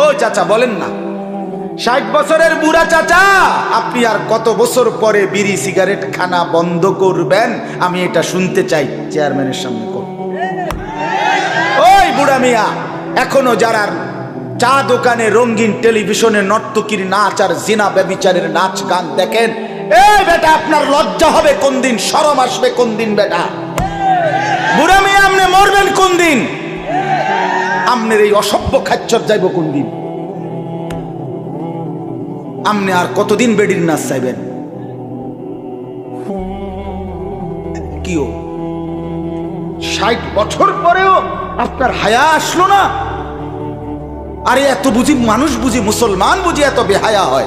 ও চাচা, বলেন না। ষাট বছরের বুড়া চাচা, আপনি আর কত বছর পরে বিড়ি সিগারেট খানা বন্ধ করবেন? আমি এটা শুনতে চাই, চেয়ারম্যানের সামনে কর। ওই বুড়া মিয়া, এখনও যারা চা দোকানে রঙিন টেলিভিশনে নর্তকীর নাচ আর জিনা ব্যবিচারের নাচ গান দেখেন এই বেটা, আপনার লজ্জা হবে কোন দিন সরম আসবে কোন দিন বেটা। বুড়া মিয়া, আপনি মরবেন কোন দিন আমনের এই অসভ্য খাচ্চর যাইব কোন দিন? আপনি আর কতদিন বেডির নাচ চাইবেন? কিও? ষাট বছর পরেও আপনার হায়া আসলো না? আরে এত বুঝি মানুষ বুঝি মুসলমান বুঝি এত বেহায়া হয়।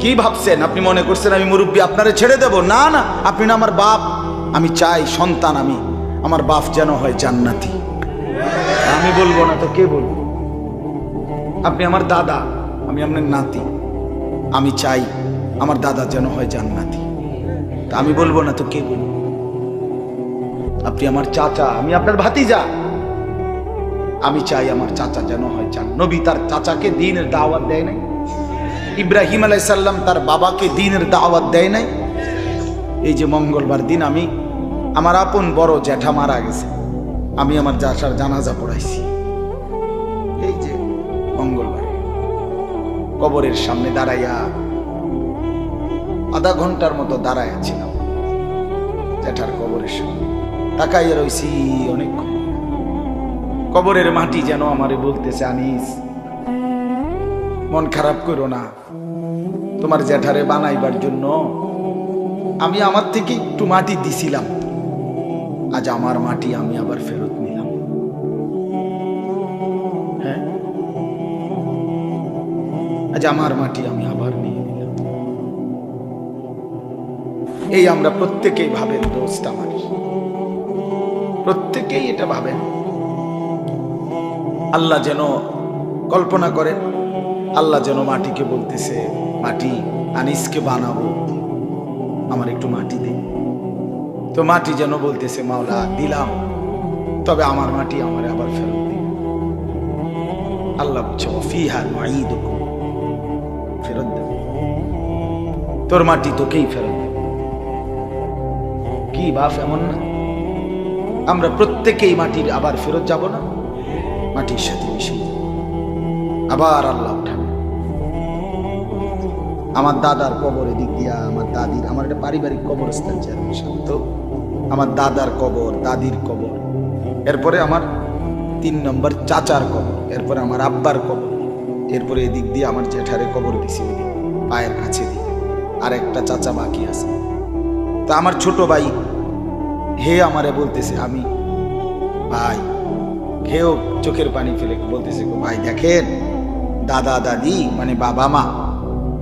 কি ভাবছেন? আপনি মনে করছেন আমি মুরব্বী, আপনারে ছেড়ে দেব? না না, আপনি না আমার বাপ আমি চাই সন্তান আমি, আমার বাপ যেন হয় জান্নাতি। আমি বলব না তো কে বলব? আপনি আমার দাদা, আমি আপনার নাতি। আমি চাই আমার দাদা যেন হয় জান্নাতি। তা আমি বলব না তো কে বলব? আপনি আমার চাচা, আমি আপনার ভাতিজা। আমি চাই আমার চাচা যেন হয় চান নবী তার চাচাকে দিনের দাওয়াত দেয় নাই। ইব্রাহিম আলাইসাল্লাম তার বাবাকে দিনের দাওয়াত দেয় নাই। এই যে মঙ্গলবার দিন আমি আমার আপন বড় জ্যাঠা মারা গেছে। আমি আমার জাসার জানাজা পড়াইছি। এই যে মঙ্গলবার। কবরের সামনে দাঁড়াইয়া আধা ঘণ্টার মতো দাঁড়াইয়া ছিলাম। জ্যাঠার কবরের সামনে। তাকাইয়া রইছি অনেকক্ষণ। কবরের মাটি যেন আমারে বলতেছে, আনিস, মন খারাপ করো না। তোমার জ্যাঠারে বানাইবার জন্য আমি আমার থেকে একটু মাটি দিছিলাম। আজ আমার মাটি আমি আবার ফেরত নিলাম। হ্যাঁ? আজ আমার মাটি আমি আবার নিয়ে নিলাম। এই আমরা প্রত্যেকেই ভাবেন দোস্ত আমার। প্রত্যেকেই এটা ভাবেন। আল্লাহ যেন কল্পনা করেন, আল্লাহ যেন মাটিকে বলতেছে, মাটি আনিসকে বানাবো, আমার একটু মাটি দে তো মাটি যেন বলতেছে, মাওলা, দিলাম। তবে আমার মাটি আমার আবার ফেরত দিন। আল্লাহ বলছে ফিহা নঈদ ফেরত দেব। তোর মাটি তোকেই ফেরত দেব। কি বাপ এমন না? আমরা প্রত্যেকেই মাটির আবার ফেরত যাব না? মাটির সাথে মিশে আবার আল্লাহ উঠাবে। আমার দাদার কবরে দিক দিয়া, আমার দাদির, আমার একটা পারিবারিক কবরস্থান চেয়ারম্যান তো আমার দাদার কবর, দাদির কবর, এরপরে আমার তিন নম্বর চাচার কবর, এরপরে আমার আব্বার কবর, এরপরে এদিক দিয়ে আমার জেঠারে কবর দিছি ওইদিক পায়ের কাছে দিয়ে। আর একটা চাচা বাকি আছে। তা আমার ছোট ভাই, হে আমারে বলতেছে, আমি, ভাই, হেও চোখের পানি ফেলে বলতেছে ভাই, দেখেন, দাদা, দাদি মানে বাবা, মা,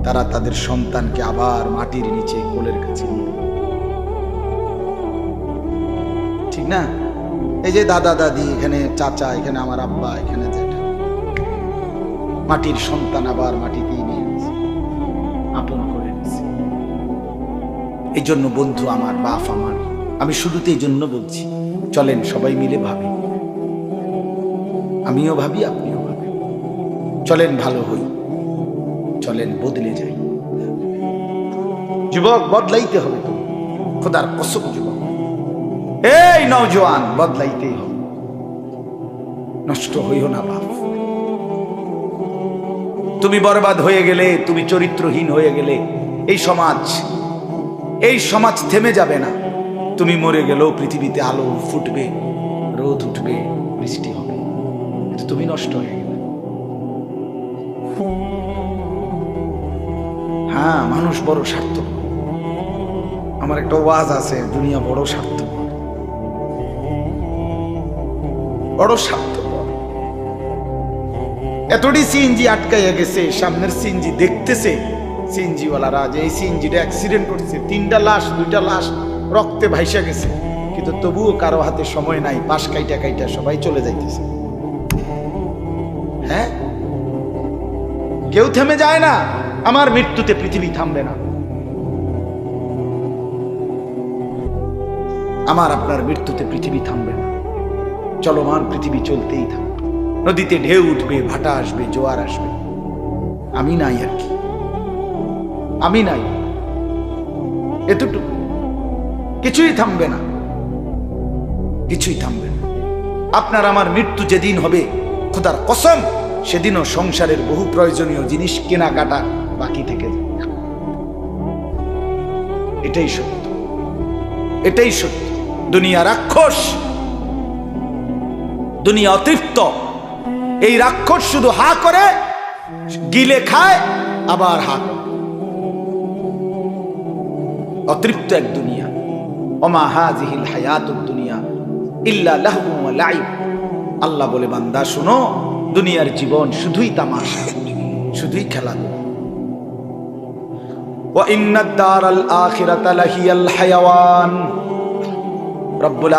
তারা তাদের সন্তানকে আবার মাটির নিচে কোলের কাছে নিয়ে ঠিক না? এই যে দাদা, দাদি, এখানে চাচা, এখানে আমার আব্বা, এখানে মাটির সন্তান আবার মাটিতেই নিয়ে আপন করে নিছে। এই জন্য বন্ধু আমার, বাপ আমার, আমি শুরুতে এই জন্য বলছি, চলেন সবাই মিলে ভাবি। আমিও ভাবি, আপনিও ভাবি চলেন ভালো হই। চলেন বদলে যাই। যুবক, বদলাইতে হবে খোদার কসম যুবক। এই নওজোয়ান বদলাইতেই হবে নষ্ট হইও না, বাপ। তুমি বরবাদ হয়ে গেলে, তুমি চরিত্রহীন হয়ে গেলে, এই সমাজ এই সমাজ থেমে যাবে না। তুমি মরে গেলেও পৃথিবীতে আলো ফুটবে, রোদ উঠবে, বৃষ্টি হবে। কিন্তু তুমি নষ্ট হয়ে গেলে। হ্যাঁ মানুষ বড় স্বার্থ আমার একটা ওয়াজ আছে, দুনিয়া বড় স্বার্থ বড় স্বার্থ এতটি সিএনজি আটকাইয়া গেছে, সামনের সিএনজি দেখতেছে। সিএনজিওয়ালারা যে এই সিএনজিটা অ্যাক্সিডেন্ট করছে। তিনটা লাশ, দুইটা লাশ রক্তে ভাইসা গেছে। কিন্তু তবুও কারও হাতে সময় নাই পাশ কাইটা কাইটা সবাই চলে যাইতেছে। হ্যাঁ? কেউ থেমে যায় না, আমার মৃত্যুতে পৃথিবী থামবে না। আমার আপনার মৃত্যুতে পৃথিবী থামবে না। চলমান পৃথিবী চলতেই থাকবে নদীতে ঢেউ উঠবে, ভাটা আসবে, জোয়ার আসবে। আমি নাই আর কি। আমি নাই। এতটুকু। কিছুই থামবে না। কিছুই থামবে না। আপনার আমার মৃত্যু যেদিন হবে, খোদার কসম, সেদিনও সংসারের বহু প্রয়োজনীয় জিনিস কেনাকাটা বাকি থেকে এটাই সত্য। এটাই সত্য। দুনিয়া রাক্ষস দুনিয়া অতৃপ্ত। এই রাক্ষস শুধু হা করে, গিলে খায়, আবার হা অতৃপ্ত এক দুনিয়া। ওমা হাজিহিল হায়াত দুনিয়া ইল্লা লাইব। আল্লাহ বলে, বান্দা, শোনো, দুনিয়ার জীবন শুধুই তামাশা, শুধুই হায়াওয়ান। রব্বুল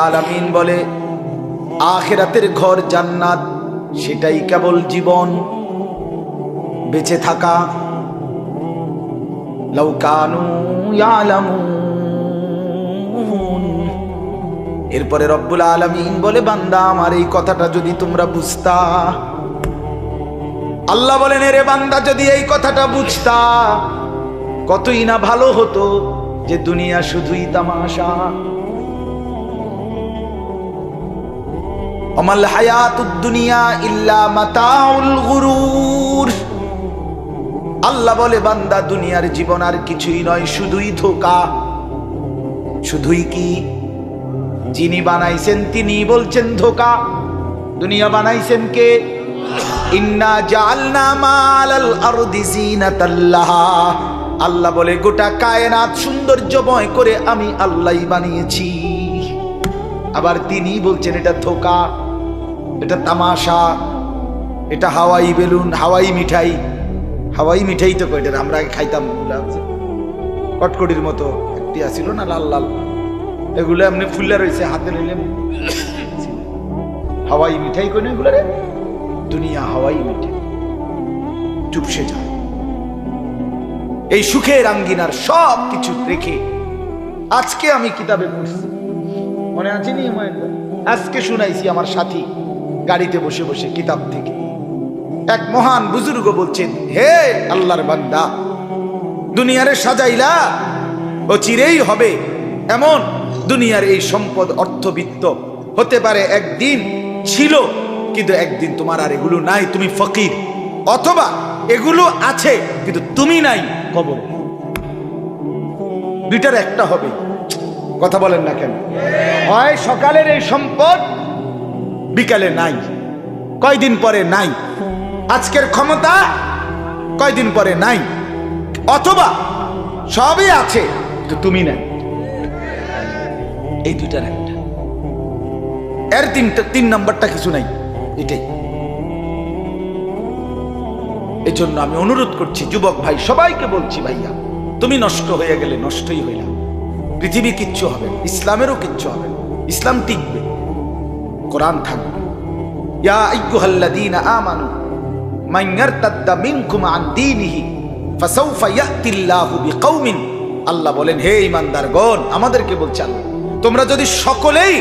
বলে আখিরাতের ঘর জান্নাত, সেটাই কেবল জীবন। বেঁচে থাকা। লাউ কানু ইয়ালামুন। এরপরে রব্বুল আলামিন বলে, বান্দা, আমার এই কথাটা যদি তোমরা বুঝতা। আল্লাহ বলেন, এরে বান্দা, যদি এই কথাটা বুঝতা, কতই না ভালো হতো যে দুনিয়া শুধুই তামাশা। অমাল হায়াতুদ দুনিয়া ইল্লা মাতাউল গুরুর। আল্লাহ বলে, বান্দা, দুনিয়ার জীবন আর কিছুই নয়, শুধুই ধোকা। শুধুই কি? যিনি বানাইছেন তিনি বলছেন ধোকা। দুনিয়া বানাইছেন কে? ইন্না জালনা মালাল আরদি জিনাতাল্লাহা আল্লাহ বলে, গোটা কায়নাত সৌন্দর্যময় করে আমি আল্লাহই বানিয়েছি। আবার তিনি বলছেন এটা ধোকা। এটা তামাশা, এটা হাওয়াই বেলুন, হাওয়াই মিঠাই। হাওয়াই মিঠাই তো কয়টা আমরা আগে খাইতাম কটকটির মতো একটি আসিল না, লাল লাল। এগুলো এমনি ফুল্লা রয়েছে, হাতে নিলে হাওয়াই মিঠাই কোন এগুলো রে? দুনিয়া হাওয়াই মিঠাই। চুপসে যায় এই সুখের আঙ্গিনার সব কিছু রেখে আজকে আমি কিতাবে পড়ছি। মনে আছে নি আজকে শুনাইছি আমার সাথী। গাড়িতে বসে বসে কিতাব থেকে। এক মহান বুজুর্গ বলছেন, হে আল্লাহর বান্দা, দুনিয়ারে সাজাইলা, ও চিরেই হবে এমন দুনিয়ার এই সম্পদ অর্থবিত্ত। হতে পারে একদিন ছিল, কিন্তু একদিন তোমার আর এগুলো নাই, তুমি ফকির। অথবা এগুলো আছে, কিন্তু তুমি নাই কবর। দুইটার একটা হবে। কথা বলেন না কেন? হয় সকালের এই সম্পদ বিকালে নাই, কয়দিন পরে নাই। আজকের ক্ষমতা কয়দিন পরে নাই, অথবা সবই আছে, কিন্তু তুমি নাই। এই দুইটার একটা। এর তিনটা তিন নম্বরটা কিছু নাই, এটাই। এই জন্য আমি অনুরোধ করছি, যুবক ভাই, সবাইকে বলছি ভাইয়া, তুমি নষ্ট হয়ে গেলে নষ্টই হইলাম পৃথিবী কিচ্ছু হবে ইসলামেরও কিচ্ছু হবে না। ইসলাম টিকবে কোরআন থাকবে ইয়া আমানু, মান মিনকুম আন দীনিহি, ফাসাউফা ইয়াতিল্লাহু বিকাউমিন আল্লাহ বলেন, হে ঈমানদারগণ, আমাদেরকে বলছে আল্লাহ, তোমরা যদি সকলেই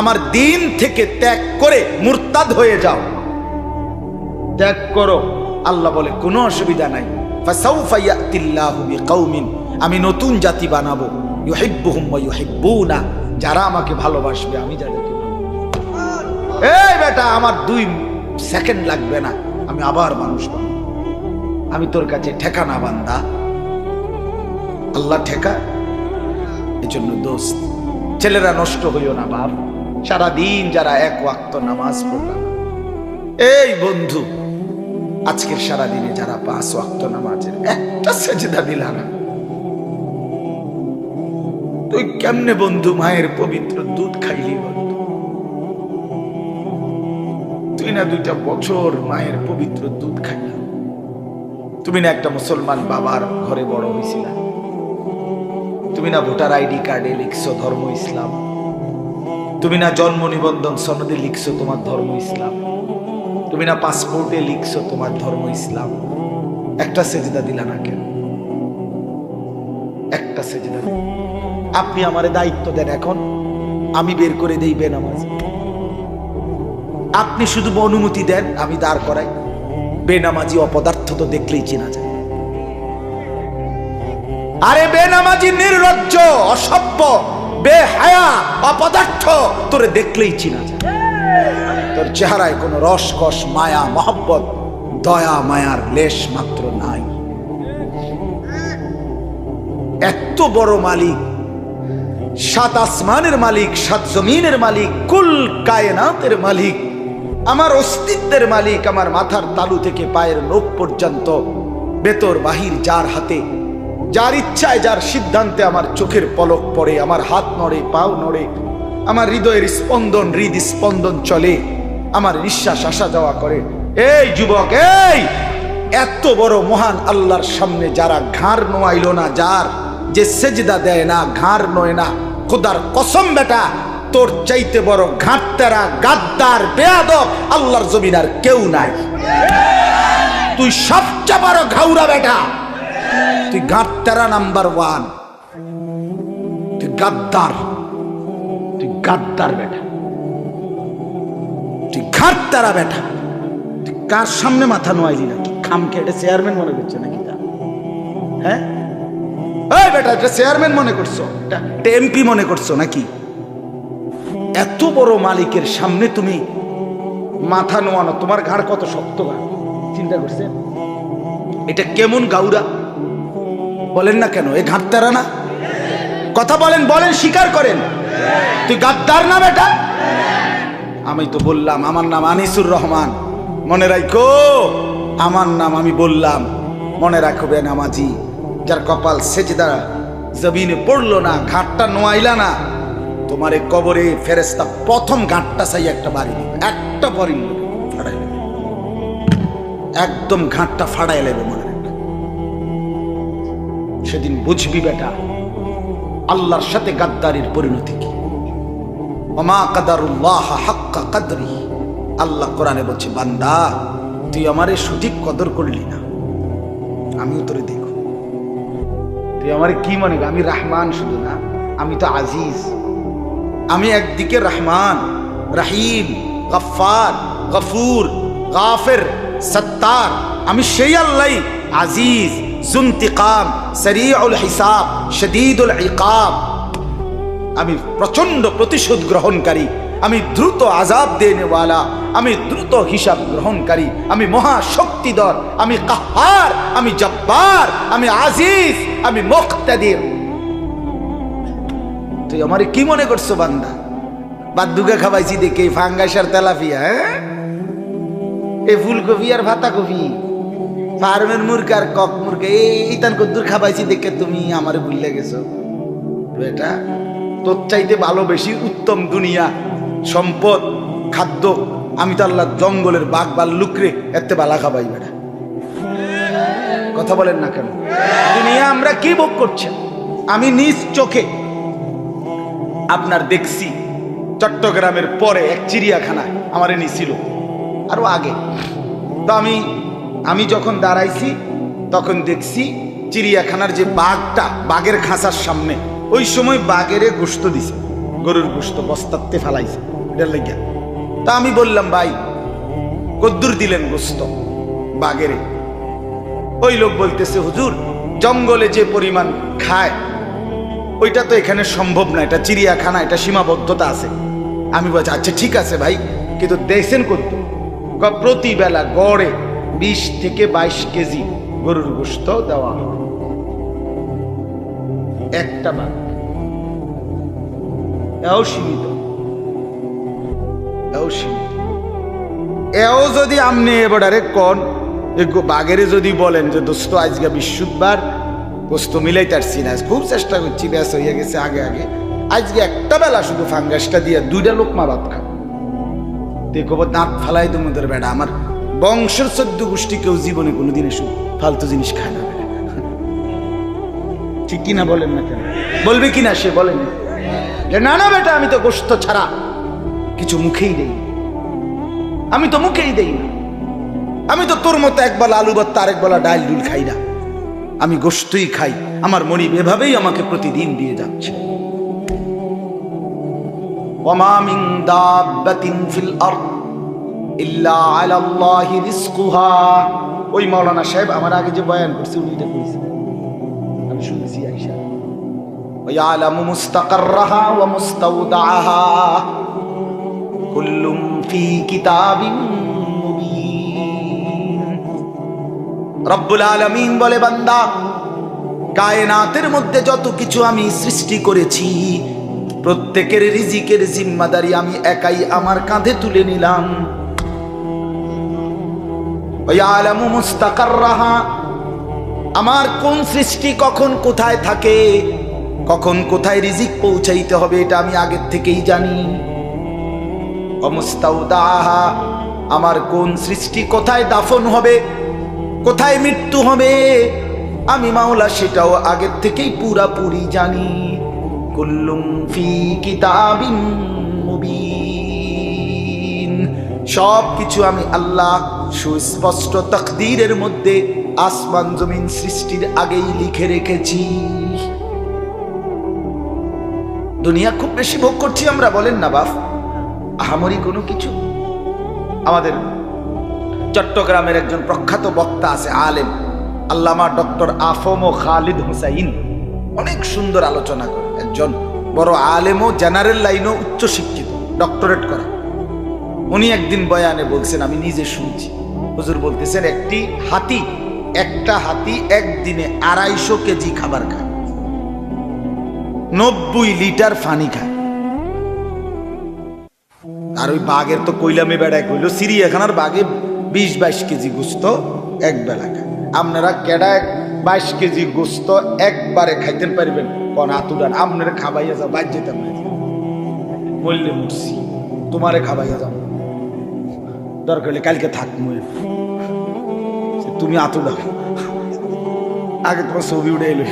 আমার দিন থেকে ত্যাগ করে মুরতাদ হয়ে যাও, ত্যাগ করো। আল্লাহ বলে, কোনো অসুবিধা নাই। ফাসাউফা ইয়াতিল্লাহু বিকাউমিন আমি নতুন জাতি বানাবো। ইউহিব্বুহুম ওয়া ইউহিব্বুনা, যারা আমাকে ভালোবাসবে, আমি ভালোবাসবো। এই বেটা, আমার দুই সেকেন্ড লাগবে না। আমি আবার মানুষ আমি তোর কাছে ঠেকা না, বান্দা। আল্লাহ ঠেকা। এজন্য দোস্ত, ছেলেরা নষ্ট হইও না, বাপ। সারাদিন যারা এক ওয়াক্ত নামাজ পড়লাম এই বন্ধু, আজকের সারাদিনে যারা পাঁচ ওয়াক্ত নামাজের একটা সেজেদা দিলা না। তুই কেমনে বন্ধু, মায়ের পবিত্র দুধ খাইলি বন্ধু তুই না দুইটা বছর মায়ের পবিত্র দুধ খাইলা তুমি না একটা মুসলমান বাবার ঘরে বড় হয়েছিলা তুমি না ভোটার আইডি কার্ডে লিখছো ধর্ম ইসলাম। তুমি না জন্ম নিবন্ধন সনদে লিখছো তোমার ধর্ম ইসলাম। তুমি না পাসপোর্টে লিখছো তোমার ধর্ম ইসলাম। একটা সেজদা দিলা না কেন? একটা সেজদা। আপনি আমারে দায়িত্ব দেন এখন, আমি বের করে দেই বেনামাজ। আপনি শুধু অনুমতি দেন, আমি দাঁড় করাই। বেনামাজি অপদার্থ তো দেখলেই চেনা যায়। আরে বেনামাজি নির্লজ্জ, অসভ্য, বেহায়া, অপদার্থ, তোরে দেখলেই চিনা যায়। তোর চেহারায় কোনো রস কস মায়া, মহব্বত, দয়া, মায়ার লেশ মাত্র নাই। এত বড় মালিক, সাত আসমানের মালিক, সাত জমিনের মালিক, কুল কায়নাতের মালিক আমার অস্তিত্বের মালিক আমার মাথার তালু থেকে পায়ের লোক পর্যন্ত বেতর বাহির যার হাতে, যার ইচ্ছায়, যার সিদ্ধান্তে আমার চোখের পলক পড়ে, আমার হাত নড়ে, পাও নড়ে, আমার হৃদয়ের স্পন্দন, হৃদ স্পন্দন চলে, আমার নিঃশ্বাস আসা যাওয়া করে। এই যুবক, এই! এত বড় মহান আল্লাহর সামনে যারা ঘাড় নোয়াইল না, যার যে সেজদা দেয় না, ঘাড় নয় না, খোদার কসম বেটা তোর চাইতে বড় ঘাটতেরা, গাদ্দার, বেয়াদব আল্লাহর জমিন আর কেউ নাই। তুই সবচেয়ে বড় ঘাউরা বেটা। তুই গাদ্দারা নাম্বার ওয়ান। তুই গাদ্দার। তুই গাদ্দার বেটা। তুই ঘাটতারা বেটা। তুই কার সামনে মাথা নোয়াইলি নাকি? খামকে এটা চেয়ারম্যান মনে করছে নাকি তা? হ্যাঁ? বেটা, এটা চেয়ারম্যান মনে করছ? এটা এমপি মনে করছ নাকি? এত বড় মালিকের সামনে তুমি মাথা নোয়ানো, তোমার ঘাড় কত শক্ত ঘাড়? চিন্তা করছে এটা কেমন গাউরা? বলেন না কেন, এ ঘাটতারা না? কথা বলেন বলেন, স্বীকার করেন। তুই গাদ্দার না বেটা? আমি তো বললাম, আমার নাম আনিসুর রহমান। মনে রাখো, আমার নাম আমি বললাম, মনে রাখবে নামাজি, যার কপাল সেজদা, জমিনে পড়ল না, ঘাটটা নোয়াইলা না। তোমার এই কবরে ফেরেস্তা প্রথম ঘাটটা চাই একটা বাড়ি দিবে একটা ফাড়াই নেবে। একদম ঘাটটা ফাড়াই নেবে মনে রাখবে সেদিন বুঝবি বেটা, আল্লাহর সাথে গাদ্দারির পরিণতি কি? ওমা কাদারুল্লাহ হাক্কা কাদরি। আল্লাহ কোরআনে বলছে, বান্দা, তুই আমারে সঠিক কদর করলি না। আমিও তোরে দেখো তুই আমার কি মনে? আমি রাহমান শুধু না, আমি তো আজিজ। আমি একদিকে রহমান, রাহিম গফার গফুর, গাফের, সত্তার। আমি সেই আল্লাহ আজিজ, জুন্তিকাম সরিউল হিসাব, শদীদুল ইকাব। আমি প্রচণ্ড প্রতিশোধ গ্রহণকারী, আমি দ্রুত আজাব দেনেওয়ালা আমি দ্রুত হিসাব গ্রহণকারী, আমি মহাশক্তিধর, আমি কাহার, আমি জব্বার, আমি আজিজ, আমি মুক্তাদির। তুই আমার কি মনে করছ, বান্দা? বাদ্দুকে খাবাইছি দেখে ফাঙ্গাস আর তেলাপিয়া হ্যাঁ? এই ফুলকপি আর ভাতা কপি ফার্মের মুরগা আর কক মুরগা, এই ইতান কদ্দুর খাবাইছি দেখে তুমি আমার ভুললে গেছো। বেটা, তোর চাইতে ভালো বেশি উত্তম দুনিয়া, সম্পদ, খাদ্য, আমি তো আল্লাহ জঙ্গলের বাঘ বাল্লুকরে এতে বালা খাবাই বেটা। কথা বলেন না কেন? দুনিয়া আমরা কি ভোগ করছেন আমি নিজ চোখে আপনার দেখছি। চট্টগ্রামের পরে এক চিড়িয়াখানায় আমার নিছিল আরও আগে। তো আমি আমি যখন দাঁড়াইছি, তখন দেখছি চিড়িয়াখানার যে বাঘটা বাঘের খাঁচার সামনে, ওই সময় বাঘেরে গোস্ত দিছে। গরুর গোস্ত বস্তাতে ফেলাইছে। তা আমি বললাম, ভাই, কদ্দুর দিলেন গোস্ত বাঘেরে? ওই লোক বলতেছে, হুজুর, জঙ্গলে যে পরিমাণ খায় ওইটা তো এখানে সম্ভব না, এটা চিড়িয়াখানা, এটা সীমাবদ্ধতা আছে। আমি বলছি আচ্ছা ঠিক আছে ভাই, কিন্তু দেখছেন করতো প্রতি বেলা গড়ে বিশ থেকে বাইশ কেজি গরুর গোস্ত দেওয়া হয়। একটা বাঘ। এও সীমিত। এও সীমিত। এও যদি আমনে এবারে কন বাঘেরে যদি বলেন যে, দোস্ত, আজকে বিশুদ্ধবার গোস্ত মিলাই তারছি না খুব চেষ্টা করছি ব্যাস হইয়া গেছে আগে আগে। আজকে একটা বেলা শুধু ফাঙ্গাসটা দিয়ে দুইটা লোক মা ভাত খাব দেখো দাঁত ফালাই তোমাদের বেড়া, আমার বংশের চোদ্দ গোষ্ঠী কেউ জীবনে কোনোদিন এসব ফালতু জিনিস খায় না। ঠিক কিনা বলেন না কেন? বলবে কিনা সে, বলেন। যে, না না, বেটা, আমি তো গোস্ত ছাড়া কিছু মুখেই দেই আমি তো মুখেই দেই না। আমি তো তোর মতো একবেলা আলু বা তার একবেলা ডাল ডুল খাই না। আমি গোস্তই খাই আমার মনিব এভাবেই আমাকে প্রতিদিন দিয়ে যাচ্ছে وما من دابة في الأرض ইল্লা আলাল্লাহি রিজকুহা ওই মাওলানা সাহেব আমার আগে যে বয়ান করছে উনি এটা কইছে আমি শুনেছি আয়েশা ويعلم مستقرها ومستودعها كل في كتاب مبين রব্বুল আলামিন বলে, বান্দা, কায়নাতের মধ্যে যত কিছু আমি সৃষ্টি করেছি, প্রত্যেকের রিজিকের জিম্মাদারি আমি একাই আমার কাঁধে তুলে নিলাম। আমার কোন সৃষ্টি কখন কোথায় থাকে, কখন কোথায় রিজিক পৌঁছাইতে হবে এটা আমি আগের থেকেই জানি। অমস্তাউদাহা, আমার কোন সৃষ্টি কোথায় দাফন হবে কোথায় মৃত্যু হবে? আমি মাওলা সেটাও আগের থেকেই পুরাপুরি জানি। কুল্লুম ফি কিতাবিন মুবিন। সব কিছু আমি আল্লাহ সুস্পষ্ট তকদিরের মধ্যে আসমান জমিন সৃষ্টির আগেই লিখে রেখেছি। দুনিয়া খুব বেশি ভোগ করছি আমরা, বলেন না বাপ। আহামরি কোনো কিছু? আমাদের চট্টগ্রামের একজন প্রখ্যাত বক্তা আছে, আলেম। আল্লামা ডক্টর আফম ও খালিদ হুসাইন। অনেক সুন্দর আলোচনা করে। একজন বড় আলেম ও জেনারেল লাইনও উচ্চ শিক্ষিত। ডক্টরেট করা। উনি একদিন বয়ানে বলছেন, আমি নিজে শুনছি। হুজুর বলতেছেন, একটি হাতি, একটা হাতি একদিনে আড়াইশো কেজি খাবার খায়। নব্বই লিটার ফানি খায়। আর ওই বাঘের তো কইলামে বেড়ায় কইল, সিরিয়াখানার বাঘে বিশ বাইশ কেজি গোস্ত এক বেলা খায়। আপনারা কেডা বাইশ কেজি গোস্ত একবারে খাইতে পারবেন। কোন আতুরান আপনারা খাবাইয়া যাও বাদ যেতাম বললে মরছি, তোমারে খাবাইয়া যাও। দরকার হলে কালকে থাক তুমি আতু দাও আগে তোমার ছবি উঠে এলো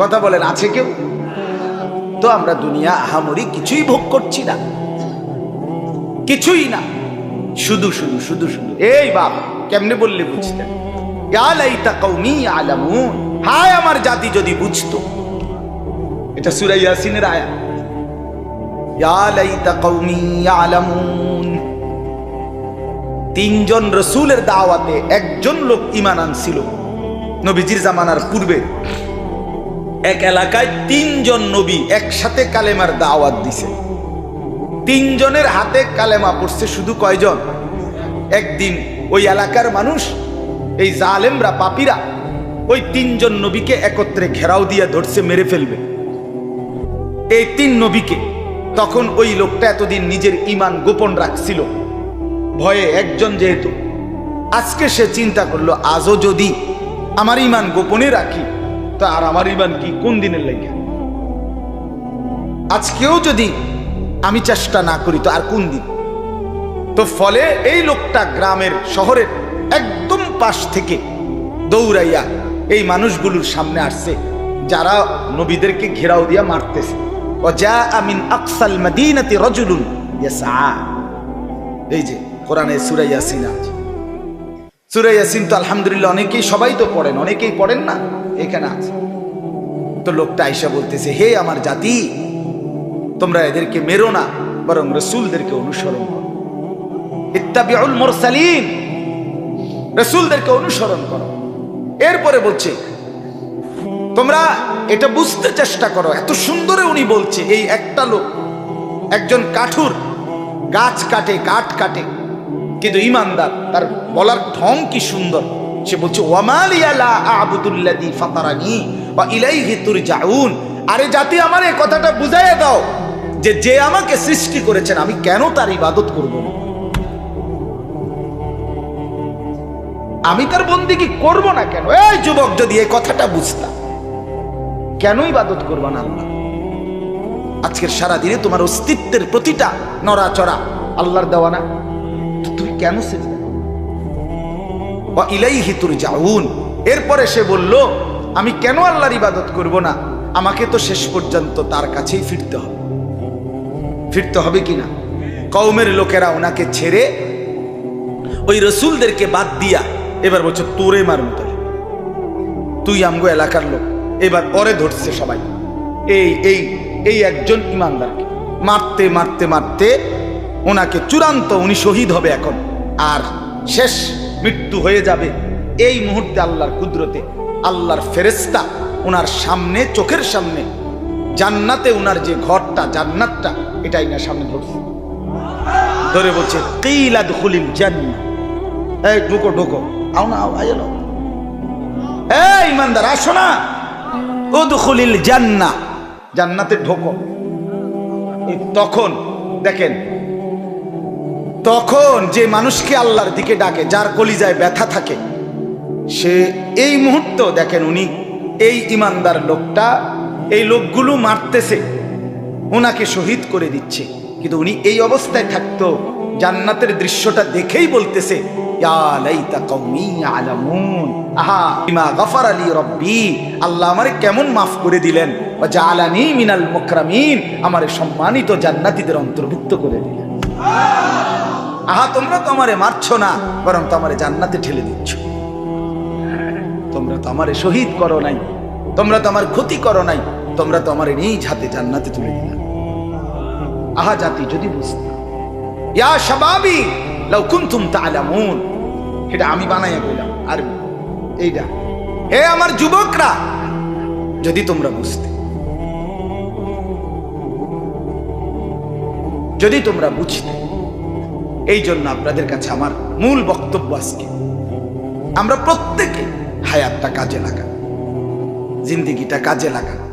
কথা বলেন, আছে কেউ? তো আমরা দুনিয়া আহামরি কিছুই ভোগ করছি না। কিছুই না। শুধু শুধু শুধু শুধু। এই বাপ, কেমনে বললে বুঝতেন হায় আমার জাতি যদি বুঝতো। এটা সূরা ইয়াসিনের আয়া তিনজন রসুলের দাওয়াতে একজন লোক ইমান আনছিল। নবীজির জামানার পূর্বে। এক এলাকায় তিনজন নবী একসাথে কালেমার দাওয়াত দিছে। তিনজনের হাতে কালেমা পড়ছে শুধু কয়জন? একদিন ওই এলাকার মানুষ, এই জালেমরা, পাপিরা, ওই তিনজন নবীকে একত্রে ঘেরাও দিয়ে ধরছে, মেরে ফেলবে। এই তিন নবীকে তখন ওই লোকটা এতদিন নিজের ইমান গোপন রাখছিল। ভয়ে একজন যেহেতু, আজকে সে চিন্তা করল, আজও যদি আমার ইমান গোপনে রাখি, তা আর আমার ইমান কি কোন দিনের লাগে? আজকেও যদি আমি চেষ্টা না করি তো আর কোন দিন? তো ফলে এই লোকটা গ্রামের শহরের একদম পাশ থেকে দৌড়াইয়া এই মানুষগুলোর সামনে আসছে, যারা নবীদেরকে ঘেরাও দিয়া মারতেছে। ও যা আমিন আকসাল মাদিনাতি রজুলুন এই যে কোরআনে সূরা ইয়াসিন আছে। সূরা ইয়াসিন তো আলহামদুলিল্লাহ অনেকেই সবাই তো পড়েন, অনেকেই পড়েন না, এখানে আছে। তো লোকটা আইসা বলতেছে, হে আমার জাতি তোমরা এদেরকে মেরো না, বরং রসুলদেরকে অনুসরণ করো। ইত্তাবিউল মুরসালিন, রসুলদেরকে অনুসরণ করো। এরপরে বলছে, তোমরা এটা বুঝতে চেষ্টা করো, এত সুন্দরে উনি বলছে, এই একটা লোক, একজন কাঠুর, গাছ কাটে, কাঠ কাটে, কিন্তু ইমানদার, তার বলার ঢং কি সুন্দর। সে বলছে ওয়ামালিয়ালা আবুদুল্লাদি বা ইলাইহি তুরজাউন। আরে জাতি, আমার এই কথাটা বুঝাইয়া দাও। যে যে আমাকে সৃষ্টি করেছেন, আমি কেন তার ইবাদত করব? আমি তার বন্দি কি করব না কেন? এই যুবক, যদি এই কথাটা বুঝতাম, কেন ইবাদত করব না আল্লাহ? আজকের সারা দিনে তোমার অস্তিত্বের প্রতিটা নড়াচড়া আল্লাহর দেওয়া না। তুমি কেন সেজদা ইলাইহি তুরজাউন। এরপরে সে বলল, আমি কেন আল্লাহর ইবাদত করব না? আমাকে তো শেষ পর্যন্ত তার কাছেই ফিরতে হবে। ফিরতে হবে কিনা? কওমের লোকেরা ওনাকে ছেড়ে ওই রসুলদেরকে বাদ দিয়া এবার বলছে, তোরে মারুন তাহলে তুই আমগো এলাকার লোক। এবার পরে ধরছে সবাই। এই এই এই একজন ইমানদারকে। মারতে মারতে মারতে ওনাকে চূড়ান্ত উনি শহীদ হবে এখন। আর শেষ মৃত্যু হয়ে যাবে এই মুহূর্তে আল্লাহর কুদরতে। আল্লাহর ফেরেস্তা ওনার সামনে, চোখের সামনে, জান্নাতে ওনার যে ঘরটা জান্নাতটা এটাই না সামনে ধরছে ধরে বলছে কিলা দুখুলিল জান্নাত এই ঢুকো ঢুকো। আও না আও আয় এই ইমানদার আসো না। ও জান্না জান্নাতে ঢোকো। তখন দেখেন তখন যে মানুষকে আল্লাহর দিকে ডাকে যার কলিজায় ব্যথা থাকে সে এই মুহূর্ত দেখেন উনি এই ইমানদার লোকটা এই লোকগুলো মারতেছে। ওনাকে শহীদ করে দিচ্ছে। কিন্তু উনি এই অবস্থায় থাকতো, জান্নাতের দৃশ্যটা দেখেই বলতেছে আল্লাহ আমারে কেমন মাফ করে দিলেন। মিনাল মুকরামিন, আমারে সম্মানিত জান্নাতীদের অন্তর্ভুক্ত করে দিলেন। আহা, তোমরা না জান্নাতে ঠেলে দিচ্ছ। তোমরা তো আমারে শহীদ করো নাই, তোমরা তো আমার ক্ষতি করো নাই, তোমরা তো আমার নিজ হাতে জান্নাতে তুলে দিলাম আহা জাতি যদি বুঝতে। শাবাবি, লাউ কুনতুম তাআলামুন। এটা আমি বানাইয়া কইলাম। আর এইটা হে আমার যুবকরা, যদি তোমরা বুঝতে। যদি তোমরা বুঝতে। এই জন্য আপনাদের কাছে আমার মূল বক্তব্য আজকে। আমরা প্রত্যেকে হায়াতটা কাজে লাগা জিন্দিগিটা কাজে লাগান।